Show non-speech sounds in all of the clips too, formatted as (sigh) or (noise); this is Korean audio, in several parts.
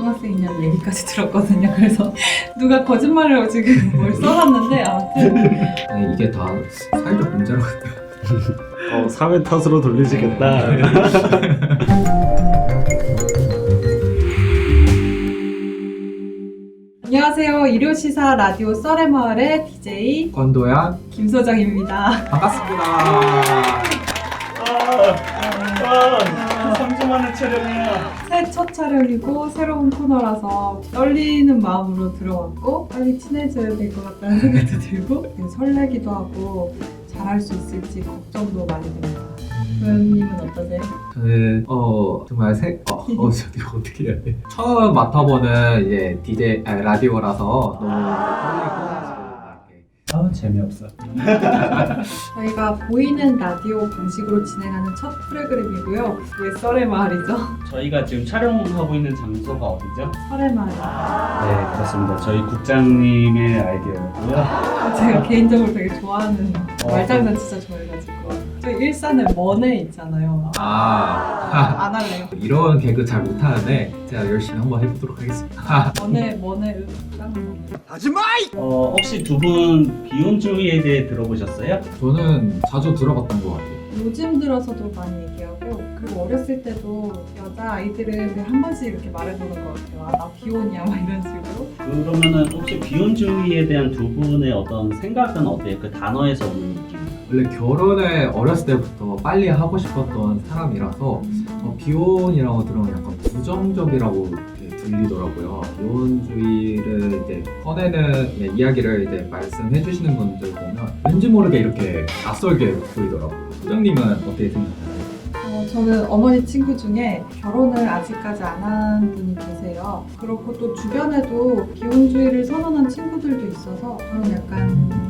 고등학생이냐는 얘기까지 들었거든요. 그래서 (laughs) 누가 거짓말을 지금 뭘 써놨는데 아무튼 아니, 이게 다 사회적 문제라고 (laughs) 어, 사회 탓으로 돌리시겠다. (laughs) 안녕하세요. 일요시사 라디오 썰의 마을의 DJ 권도야 김소정입니다. 반갑습니다. 아, 3주 만에 촬영이야. 새 첫 촬영이고 새로운 코너라서 떨리는 마음으로 들어왔고 빨리 친해져야 될 것 같다는 (laughs) 생각도 들고 되게 설레기도 하고 잘할 수 있을지 걱정도 많이 됩니다. 도현님은 어떠세요? 저는 어 정말 새 어, (laughs) 어 저기 어떻게 해야 돼? 처음 맡아보는 이제 DJ 아니, 라디오라서 너무 떨리고 아, 재미없어. (laughs) 저희가 보이는 라디오 방식으로 진행하는 첫 프로그램이고요. 왜 썰의 마을이죠? 저희가 지금 촬영하고 있는 장소가 어디죠? 썰의 마을. 네, 그렇습니다. 저희 국장님의 아이디어였고요. 제가 개인적으로 되게 좋아하는 어. 말장난 진짜 좋아해가지고 저희 일산에 먼에 있잖아요. 아 안 할래요. 이런 개그 잘 못하는데 제가 열심히 한번 해보도록 하겠습니다. 먼에 먼에 딴 먼에. 어, 혹시 두 분 비혼주의에 대해 들어보셨어요? 저는 자주 들어봤던 것 같아요. 요즘 들어서도 많이 얘기하고 그리고 어렸을 때도 여자 아이들은 그한 번씩 이렇게 말해보는 것 같아요. 아, 나 비혼이야 막 이런 식으로. 그러면은 혹시 비혼주의에 대한 두 분의 어떤 생각은 어때요? 그 단어에서 오는 느낌. 원래 결혼을 어렸을 때부터 빨리 하고 싶었던 사람이라서 어, 비혼이라고 들으면 약간 부정적이라고 이렇게 들리더라고요. 비혼주의를 이제 꺼내는 예, 이야기를 이제 말씀해 주시는 분들 보면 왠지 모르게 이렇게 낯설게 보이더라고요. 소장님은 어떻게 생각하세요? 어, 저는 어머니 친구 중에 결혼을 아직까지 안 한 분이 계세요. 그렇고 또 주변에도 비혼주의를 선언한 친구들도 있어서 저는 약간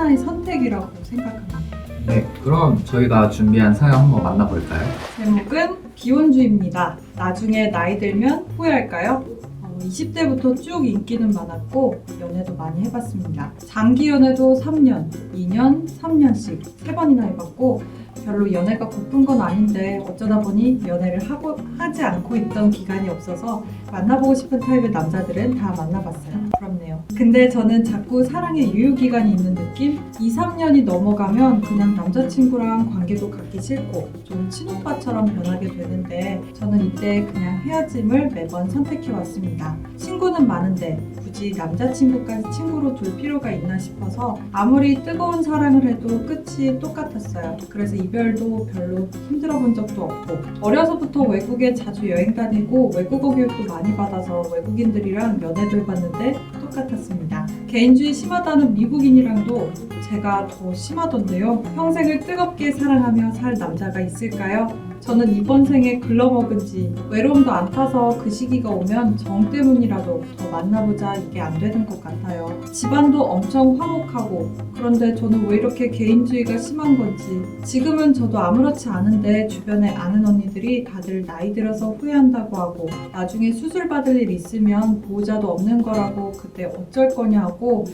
하나의 선택이라고 생각합니다. 네, 그럼 저희가 준비한 사연 한번 만나볼까요? 제목은 비혼주의입니다. 나중에 나이 들면 후회할까요? 어, 20대부터 쭉 인기는 많았고 연애도 많이 해봤습니다. 장기 연애도 3년, 2년, 3년씩 세 번이나 해봤고 별로 연애가 고픈 건 아닌데 어쩌다 보니 연애를 하고 하지 않고 있던 기간이 없어서 만나보고 싶은 타입의 남자들은 다 만나봤어요. 부럽네요. 근데 저는 자꾸 사랑의 유효 기간이 있는 느낌? 2, 3년이 넘어가면 그냥 남자친구랑 관계도 갖기 싫고 좀 친오빠처럼 변하게 되는데 저는 이때 그냥 헤어짐을 매번 선택해 왔습니다. 친구는 많은데 굳이 남자친구까지 친구로 둘 필요가 있나 싶어서 아무리 뜨거운 사랑을 해도 끝이 똑같았어요. 그래서 이별도 별로 힘들어 본 적도 없고 어려서부터 외국에 자주 여행 다니고 외국어 교육도 많이 받아서 외국인들이랑 연애도 해봤는데 똑같았습니다. 개인주의 심하다는 미국인이랑도 제가 더 심하던데요. 평생을 뜨겁게 사랑하며 살 남자가 있을까요? 저는 이번 생에 글러먹은 지 외로움도 안 타서 그 시기가 오면 정 때문이라도 더 만나보자 이게 안 되는 것 같아요. 집안도 엄청 화목하고 그런데 저는 왜 이렇게 개인주의가 심한 건지 지금은 저도 아무렇지 않은데 주변에 아는 언니들이 다들 나이 들어서 후회한다고 하고 나중에 수술 받을 일 있으면 보호자도 없는 거라고 그때 어쩔 거냐 하고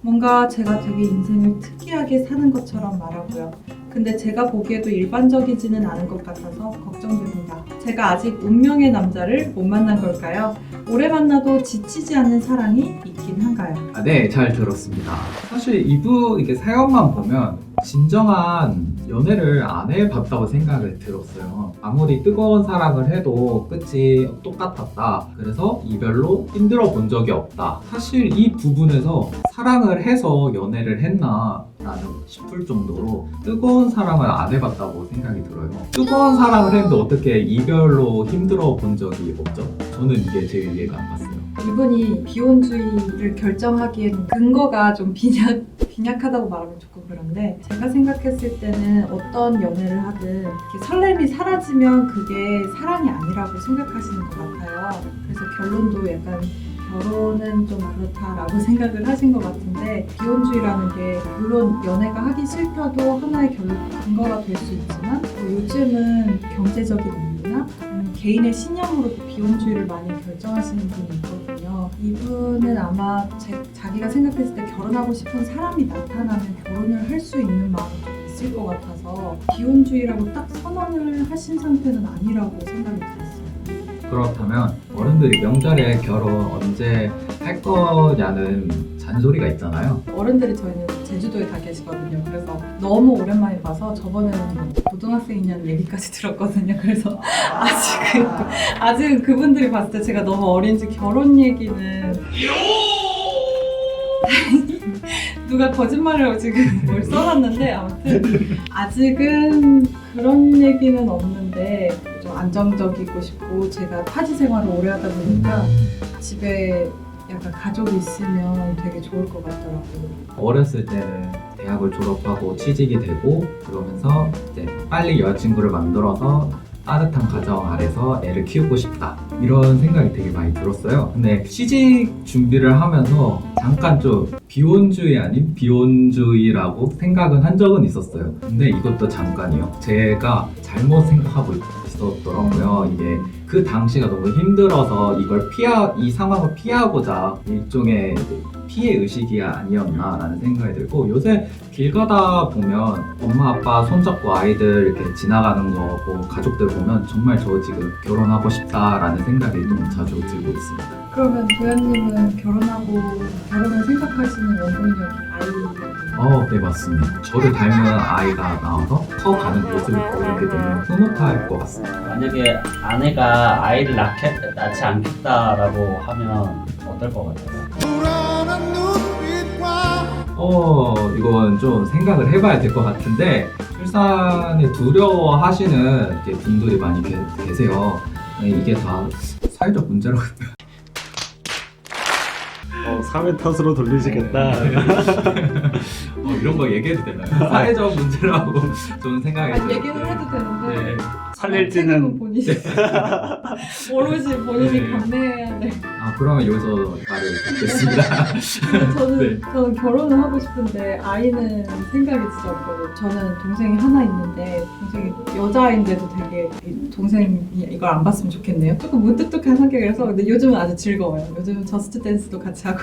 뭔가 제가 되게 인생을 특이하게 사는 것처럼 말하고요. 근데 제가 보기에도 일반적이지는 않은 것 같아서 걱정됩니다. 제가 아직 운명의 남자를 못 만난 걸까요? 오래 만나도 지치지 않는 사랑이 있긴 한가요? 아, 네, 잘 들었습니다. 사실 이분 이게 사연만 보면 진정한 연애를 안 해봤다고 생각을 들었어요. 아무리 뜨거운 사랑을 해도 끝이 똑같았다. 그래서 이별로 힘들어 본 적이 없다. 사실 이 부분에서 사랑을 해서 연애를 했나? 라는 싶을 정도로 뜨거운 사랑을 안 해봤다고 생각이 들어요. 뜨거운 사랑을 했는데 어떻게 이별로 힘들어 본 적이 없죠? 저는 이게 제일 이해가 안 갔어요. 이분이 비혼주의를 결정하기에는 근거가 좀 빈약, 빈약하다고 말하면 조금 그런데 제가 생각했을 때는 어떤 연애를 하든 이렇게 설렘이 사라지면 그게 사랑이 아니라고 생각하시는 것 같아요. 그래서 결론도 약간 결혼은 좀 그렇다라고 생각을 하신 것 같은데 비혼주의라는 게 물론 연애가 하기 싫다도 하나의 결론 근거가 될 수 있지만 또 요즘은 경제적인 이유나 개인의 신념으로도 비혼주의를 많이 결정하시는 분이 있거든요. 이분은 아마 제, 자기가 생각했을 때 결혼하고 싶은 사람이 나타나면 결혼을 할 수 있는 마음이 좀 있을 것 같아서 비혼주의라고 딱 선언을 하신 상태는 아니라고 생각이 들었어요. 그렇다면 어른들이 명절에 결혼 언제 할 거냐는 잔소리가 있잖아요. 어른들이 저희는 제주도에 다 계시거든요. 그래서 너무 오랜만에 봐서 저번에는 뭐 고등학생이냐는 얘기까지 (laughs) 들었거든요. 그래서 아직은 아직은 그분들이 봤을 때 제가 너무 어린지 결혼 얘기는 (laughs) 누가 거짓말을 지금 (laughs) 뭘 써놨는데 아무튼 아직은 그런 얘기는 없는데 좀 안정적이고 싶고 제가 타지 생활을 오래 하다 보니까 집에 약간 가족이 있으면 되게 좋을 것 같더라고요. 어렸을 때는 대학을 졸업하고 취직이 되고 그러면서 이제 빨리 여자친구를 만들어서 따뜻한 가정 아래서 애를 키우고 싶다. 이런 생각이 되게 많이 들었어요. 근데 취직 준비를 하면서 잠깐 좀 비혼주의 아닌 비혼주의라고 생각은 한 적은 있었어요. 근데 이것도 잠깐이요. 제가 잘못 생각하고 있 었더라고요. 이게 그 당시가 너무 힘들어서 이걸 피하 이 상황을 피하고자 일종의 피해 의식이 아니었나라는 생각이 들고 요새 길 가다 보면 엄마 아빠 손잡고 아이들 이렇게 지나가는 거뭐 가족들 보면 정말 저 지금 결혼하고 싶다라는 생각이 좀 자주 들고 있습니다. 그러면 도현님은 결혼하고 결혼을 생각하시는 원동력이 아이예요. 어, 네 맞습니다. 저를 닮은 아이가 나와서 커가는 모습을 보이게 되면 흐뭇할 것 같습니다. 만약에 아내가 아이를 낳게, 낳지 않겠다라고 하면 어떨 것 같아요? 어, 이건 좀 생각을 해봐야 될 것 같은데 출산을 두려워하시는 분들이 많이 계, 계세요. 네, 이게 다 사회적 문제라고 어, 3회 탓으로 돌리시겠다. (laughs) 어, 이런 거 얘기해도 되나요? 사회적 문제라고 (laughs) 좀 생각이 아니 들어요. 얘기는 해도 되는데 네. 살릴지는 본인이 (laughs) 오로지 본인이 네. 감내해야 돼. 아 그러면 여기서 말을 듣겠습니다. 저는 (laughs) 네. 저는 결혼을 하고 싶은데 아이는 생각이 진짜 없거든요. 저는 동생이 하나 있는데 동생이 여자인데도 되게 이 동생이 이걸 안 봤으면 좋겠네요. 조금 무뚝뚝한 성격이라서 근데 요즘은 아주 즐거워요. 요즘은 저스트 댄스도 같이 하고.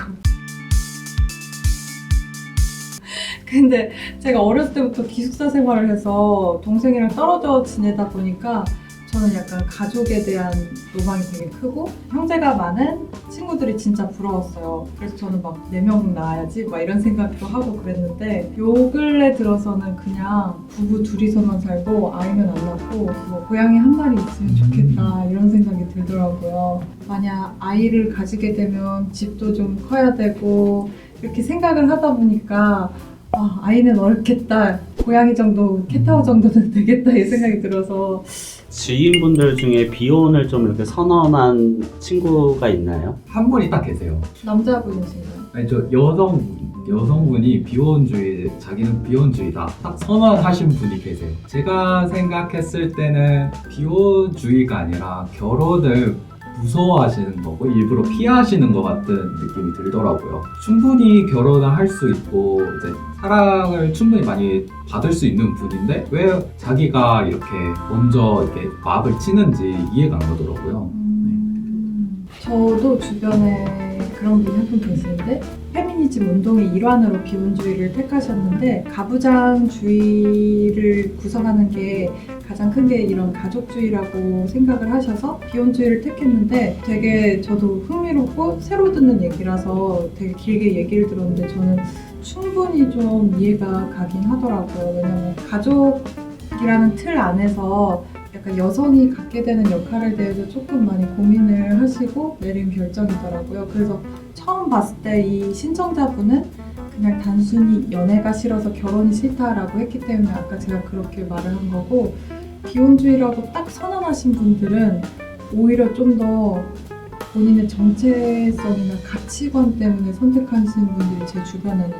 (laughs) 근데 제가 어렸을 때부터 기숙사 생활을 해서 동생이랑 떨어져 지내다 보니까 저는 약간 가족에 대한 로망이 되게 크고 형제가 많은 친구들이 진짜 부러웠어요. 그래서 저는 막 네 명 낳아야지 막 이런 생각도 하고 그랬는데 요 근래 들어서는 그냥 부부 둘이서만 살고 아이는 안 낳고 뭐 고양이 한 마리 있으면 좋겠다 이런 생각이 들더라고요. 만약 아이를 가지게 되면 집도 좀 커야 되고 이렇게 생각을 하다 보니까 아, 아이는 어렵겠다. 고양이 정도, 캣타워 정도는 되겠다 이 생각이 들어서 지인분들 중에 비혼을 좀 이렇게 선언한 친구가 있나요? 한 분이 딱 계세요. 남자분이신가요? 아니 저 여성 여성분이 비혼주의 자기는 비혼주의다 딱 선언하신 분이 계세요. 제가 생각했을 때는 비혼주의가 아니라 결혼을 무서워하시는 거고 일부러 피하시는 것 같은 느낌이 들더라고요. 충분히 결혼을 할 수 있고 이제 사랑을 충분히 많이 받을 수 있는 분인데 왜 자기가 이렇게 먼저 이렇게 막을 치는지 이해가 안 가더라고요. 음, 저도 주변에 그런 분이 한분 계시는데 페미니즘 운동의 일환으로 비혼주의를 택하셨는데 가부장주의를 구성하는 게 가장 큰 게 이런 가족주의라고 생각을 하셔서 비혼주의를 택했는데 되게 저도 흥미롭고 새로 듣는 얘기라서 되게 길게 얘기를 들었는데 저는 충분히 좀 이해가 가긴 하더라고요. 왜냐면 가족이라는 틀 안에서 약간 여성이 갖게 되는 역할에 대해서 조금 많이 고민을 하시고 내린 결정이더라고요. 그래서 처음 봤을 때 이 신청자분은 그냥 단순히 연애가 싫어서 결혼이 싫다라고 했기 때문에 아까 제가 그렇게 말을 한 거고 비혼주의라고 딱 선언하신 분들은 오히려 좀 더 본인의 정체성이나 가치관 때문에 선택하시는 분들이 제 주변에는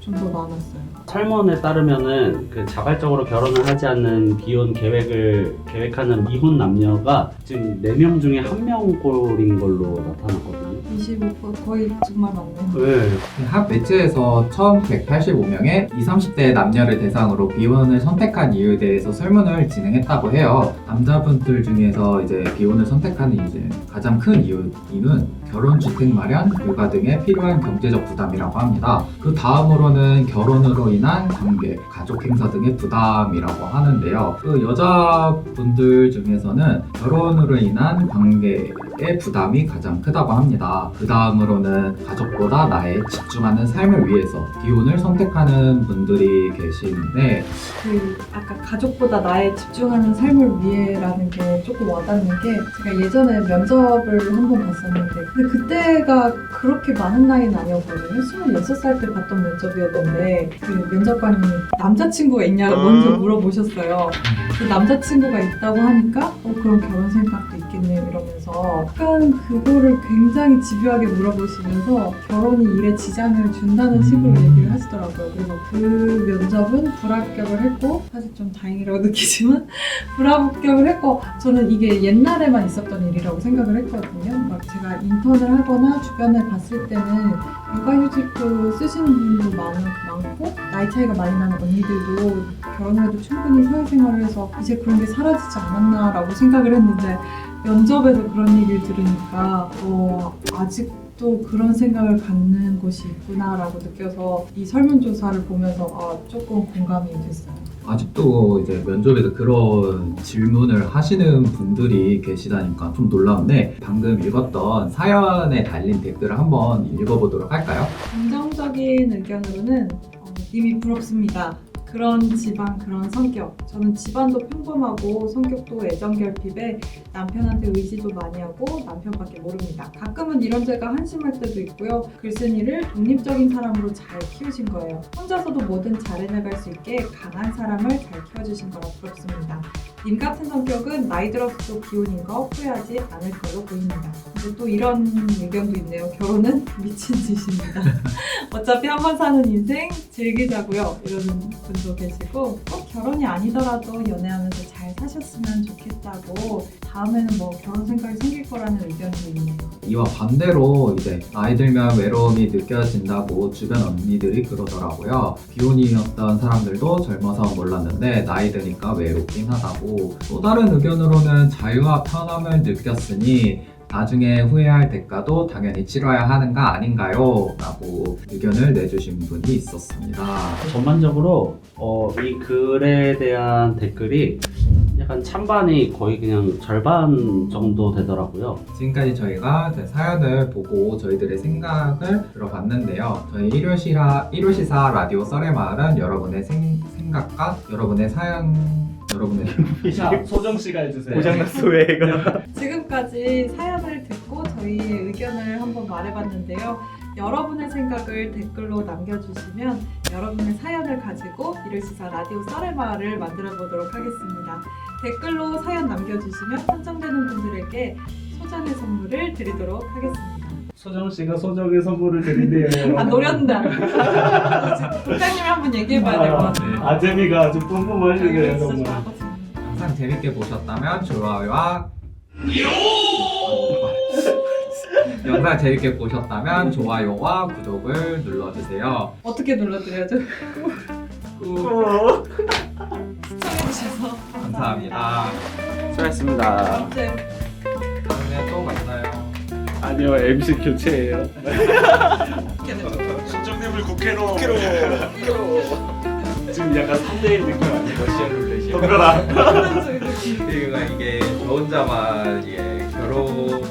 좀 더 많았어요. 설문에 따르면은 그 자발적으로 결혼을 하지 않는 비혼 계획을 계획하는 미혼 남녀가 지금 4명 중에 1명 꼴인 걸로 나타났거든요. 25% 거의 정말 많네요. 네. 한 매체에서 1,185명의 20, 30대 남녀를 대상으로 비혼을 선택한 이유에 대해서 설문을 진행했다고 해요. 남자분들 중에서 이제 비혼을 선택하는 이제 가장 큰 이유, 이유는 결혼, 주택 마련, 육아 등에 필요한 경제적 부담이라고 합니다. 그 다음으로는 결혼으로 인한 관계, 가족 행사 등의 부담이라고 하는데요. 그 여자분들 중에서는 결혼으로 인한 관계 의 부담이 가장 크다고 합니다. 그 다음으로는 가족보다 나에 집중하는 삶을 위해서 비혼을 선택하는 분들이 계시는데 그 아까 가족보다 나에 집중하는 삶을 위해라는 게 조금 와닿는 게 제가 예전에 면접을 한 번 봤었는데 근데 그때가 그렇게 많은 나이는 아니었거든요. 26살 때 봤던 면접이었는데 그 면접관이 남자친구가 있냐고 먼저 물어보셨어요. 그 남자친구가 있다고 하니까 어 그럼 결혼 생각도 있겠네요 이러면서 약간 그거를 굉장히 집요하게 물어보시면서 결혼이 일에 지장을 준다는 식으로 음. 얘기를 하시더라고요. 그래서 그 면접은 불합격을 했고 사실 좀 다행이라고 (laughs) 느끼지만 불합격을 했고 저는 이게 옛날에만 있었던 일이라고 생각을 했거든요. 막 제가 인턴을 하거나 주변에 봤을 때는 육아휴직도 쓰시는 분도 많, 많고 나이 차이가 많이 나는 언니들도 결혼을 해도 충분히 사회생활을 해서 이제 그런 게 사라지지 않았나라고 생각을 했는데 면접에서 그런 얘기를 들으니까 어, 아직도 그런 생각을 갖는 곳이 있구나라고 느껴서 이 설문조사를 보면서 아, 조금 공감이 됐어요. 아직도 이제 면접에서 그런 질문을 하시는 분들이 계시다니까 좀 놀라운데 방금 읽었던 사연에 달린 댓글을 한번 읽어보도록 할까요? 긍정적인 의견으로는 어, 님이 부럽습니다. 그런 집안, 그런 성격. 저는 집안도 평범하고 성격도 애정결핍에 남편한테 의지도 많이 하고 남편밖에 모릅니다. 가끔은 이런 제가 한심할 때도 있고요. 글쓴이를 독립적인 사람으로 잘 키우신 거예요. 혼자서도 뭐든 잘 해나갈 수 있게 강한 사람을 잘 키워주신 거라 부럽습니다. 님 같은 성격은 나이 들어서도 기혼인 거 후회하지 않을 걸로 보입니다. 근데 또 이런 의견도 있네요. 결혼은 (laughs) 미친 짓입니다. (laughs) 어차피 한 번 사는 인생 즐기자고요. 이러는 분도 계시고 꼭 결혼이 아니더라도 연애하면서 잘 사셨으면 좋겠다고 다음에는 뭐 결혼 생각이 생길 거라는 의견도 있네요. 이와 반대로 이제 나이 들면 외로움이 느껴진다고 주변 언니들이 그러더라고요. 비혼이었던 사람들도 젊어서 몰랐는데 나이 드니까 외롭긴 하다고 또 다른 의견으로는 자유와 편함을 느꼈으니 나중에 후회할 대가도 당연히 치러야 하는 거 아닌가요? 라고 의견을 내주신 분이 있었습니다. 전반적으로 어, 이 글에 대한 댓글이 약간 찬반이 거의 그냥 절반 정도 되더라고요. 지금까지 저희가 이제 사연을 보고 저희들의 생각을 들어봤는데요. 저희 일요시라, 일요시사 라디오 썰의 마을은 여러분의 생, 생각과 여러분의 사연, 여러분의 (laughs) 자, 소정 씨가 해주세요. 고장났어 왜 이거? 지금까지 사연을 듣고 저희의 의견을 한번 말해봤는데요. 여러분의 생각을 댓글로 남겨주시면 여러분의 사연을 가지고 이를시사 라디오 썰의 마을을 만들어 보도록 하겠습니다. 댓글로 사연 남겨주시면 선정되는 분들에게 소정의 선물을 드리도록 하겠습니다. 소정 씨가 소정의 선물을 드린대요. (laughs) 아 돼. (laughs) 국장님이 한번 얘기해봐야 될 것 같아요. 아 재미가 아주 뿜뿜하시네요 진짜 정말. 재밌게 보셨다면 좋아요와 영상 재밌게 보셨다면 좋아요와 구독을 눌러주세요. 어떻게 눌러드려야죠? 꾹 시청해주셔서 감사합니다. 수고하셨습니다. 다음 주에 다음에 또 만나요. 아니요 MC 교체예요. 수정님을 국회로 지금 약간 3대1 느낌 아니에요? 러시아 룰렛이요. 소리를 이게 저 혼자만 이게 결혼